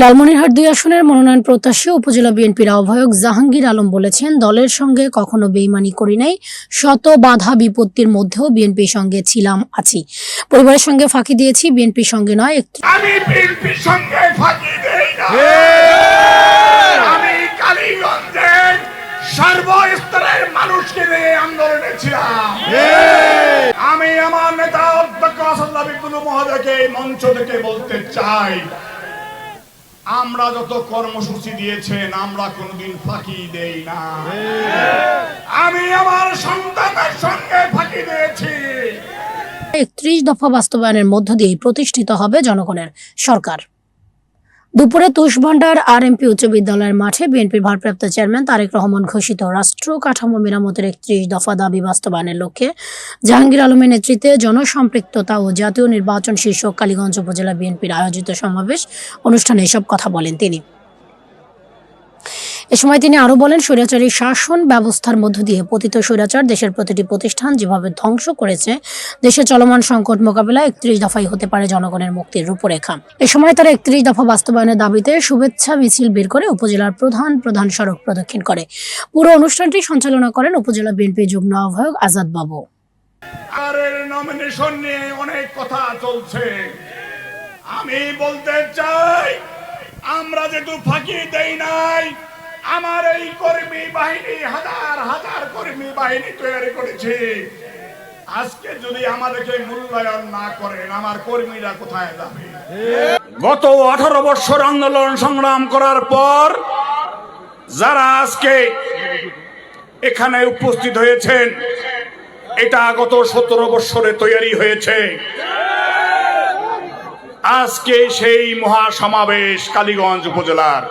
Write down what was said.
লালমনিরহাট দুই আসনের মনোনয়ন প্রত্যাশী উপজেলা বিএনপির আহ্বায়ক জাহাঙ্গীর আলম বলেছেন, দলের সঙ্গে কখনো বেইমানি করি নাই, শত বাধা বিপত্তির মধ্যেও বিএনপির সঙ্গে ছিলাম আছি। পরিবারের সঙ্গে ফাঁকি দিয়েছি, বিএনপির সঙ্গে নয়, একটি আমি সর্বস্তরের মানুষকে নিয়ে আন্দোলনে ছিলাম। আমি আমার নেতা অধ্যক্ষ আসাদুল্লাহ বিপুল মহোদয়কে মঞ্চ থেকে বলতে চাই। আমরা যত কর্মসূচি দিয়েছেন, আমরা কোনোদিন ফাঁকি দেই না। আমি আমার সন্তানের সঙ্গে ফাঁকি দিয়েছি। একত্রিশ দফা বাস্তবায়নের মধ্য দিয়েই প্রতিষ্ঠিত হবে জনগণের সরকার। দুপুরে তুষভান্ডার আর এমপি উচ্চ বিদ্যালয়ের মাঠে বিএনপির ভারপ্রাপ্ত চেয়ারম্যান তারেক রহমান ঘোষিত রাষ্ট্র কাঠামো মেরামতের একত্রিশ দফা দাবি বাস্তবায়নের লক্ষ্যে জাহাঙ্গীর আলমের নেতৃত্বে জনসম্পৃক্ততা ও জাতীয় নির্বাচন শীর্ষক কালীগঞ্জ উপজেলা বিএনপির আয়োজিত সমাবেশ অনুষ্ঠানে এসব কথা বলেন তিনি। এ সময় তিনি আরও বলেন, স্বৈরাচারী শাসন ব্যবস্থার মধ্য দিয়ে পতিত স্বৈরাচার দেশের প্রতিটি প্রতিষ্ঠান যেভাবে ধ্বংস করেছে, দেশে চলমান সংকট মোকাবেলায় একত্রিশ দফাই হতে পারে জনগণের মুক্তির রূপরেখা। এ সময় তারা একত্রিশ দফা বাস্তবায়নের দাবিতে শুভেচ্ছা মিছিল বের করে উপজেলার প্রধান প্রধান সড়ক প্রদক্ষিণ করে। পুরো অনুষ্ঠানটি সঞ্চালনা করেন উপজেলা বিএনপি যুগ্ম আহ্বায়ক আজাদ বাবু। নমিনেশন নিয়ে অনেক কথা চলছে। আমি বলতে চাই, আমরা যেহেতু ফাঁকি দেই নাই আমার এই কর্মী বাহিনী হাজার হাজার কর্মী বাহিনী তৈরি করেছি। আজকে যদি আমাদেরকে মূল্যায়ন না করেন, আমার কর্মীরা কোথায় যাবে? গত আঠারো বছর আন্দোলন সংগ্রাম করার পর যারা আজকে এখানে উপস্থিত হয়েছেন, এটা গত সতেরো বৎসরে তৈরি হয়েছে। আজকে সেই মহাসমাবেশ কালীগঞ্জ উপজেলার।